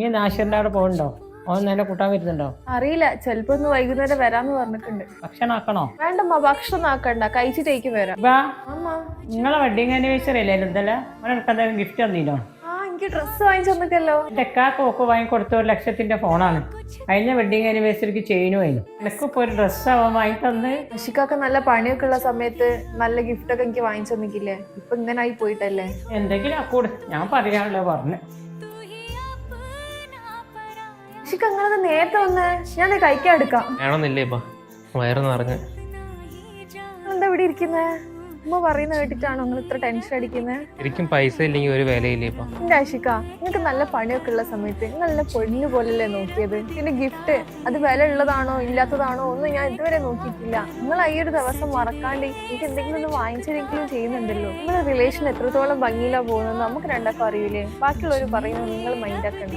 നീ നാശറിന്റെ അവിടെ പോകണ്ടോ ഓൻ എന്നെ കൂട്ടാൻ വരുന്നുണ്ടോ? അറിയില്ല ചെലപ്പോ ഒന്ന് വൈകുന്നേരം വരാന്ന് പറഞ്ഞിട്ടുണ്ട്. ഭക്ഷണം ആക്കണോ? വേണ്ടമ്മ ഭക്ഷണം ആക്കണ്ട. കഴിച്ചിട്ടേക്ക് വരാം. വാ. നിങ്ങളെ വെഡിങ് ആനിവേഴ്സറി അല്ലേ ഇന്നലെ അവൻ ഗിഫ്റ്റ് തന്നീനോ? ആ എനിക്ക് ഡ്രസ്സ് വാങ്ങിച്ചു തന്നിട്ടല്ലോ. എന്റെ കാക്ക് ഒക്കെ വാങ്ങിക്കൊടുത്ത ഒരു ലക്ഷത്തിന്റെ ഫോണാണ്. കഴിഞ്ഞ വെഡിങ് ആനിവേഴ്സറിക്ക് ചെയിനും ആയിരുന്നു ഇപ്പൊ ഒരു ഡ്രസ്സ് അവൻ വാങ്ങി തന്ന്. ഋഷിക്കൊക്കെ നല്ല പണിയൊക്കെ ഉള്ള സമയത്ത് നല്ല ഗിഫ്റ്റ് ഒക്കെ എനിക്ക് വാങ്ങിച്ചു തന്നിക്കില്ലേ ഇപ്പൊ ഇങ്ങനെ ആയി പോയിട്ടല്ലേ? എന്തെങ്കിലും ഞാൻ പറയാനുള്ള പറഞ്ഞു. അഷിക്ക് അങ്ങനെ നേരത്തെ വന്ന്? ഞാൻ കഴിക്കാൻ എടുക്കാം. വേണമെന്നില്ലേ ഇപ്പൊ? വയറ് നിറഞ്ഞ്. എന്താ ഇവിടെ ഇരിക്കുന്നേ? ഉമ്മ പറയുന്ന കേട്ടിട്ടാണോ നിങ്ങൾ ഇത്ര ടെൻഷൻ അടിക്കുന്നത് ശരിക്കും പൈസ ഇല്ലെങ്കിൽ ഒരു വിലയില്ലേ ഇപ്പൊ? എന്റെ അഷിക നിങ്ങൾക്ക് നല്ല പണിയൊക്കെ ഉള്ള സമയത്ത് നല്ല പൊന്നു പോലല്ലേ നോക്കിയത്? പിന്നെ ഗിഫ്റ്റ് അത് വില ഉള്ളതാണോ ഇല്ലാത്തതാണോ ഒന്നും ഞാൻ ഇതുവരെ നോക്കിയിട്ടില്ല. നിങ്ങൾ ഈ ഒരു ദിവസം മറക്കാണ്ട് എനിക്ക് എന്തെങ്കിലും ഒന്ന് വാങ്ങിച്ചതെങ്കിലും ചെയ്യുന്നുണ്ടല്ലോ. നിങ്ങളുടെ റിലേഷൻ എത്രത്തോളം ഭംഗിയിലാ പോകുന്നത് നമുക്ക് രണ്ടാക്കും അറിയില്ലേ? ബാക്കിയുള്ളവർ പറയുന്നത് നിങ്ങൾ മൈൻഡ് ആക്കണ്ട.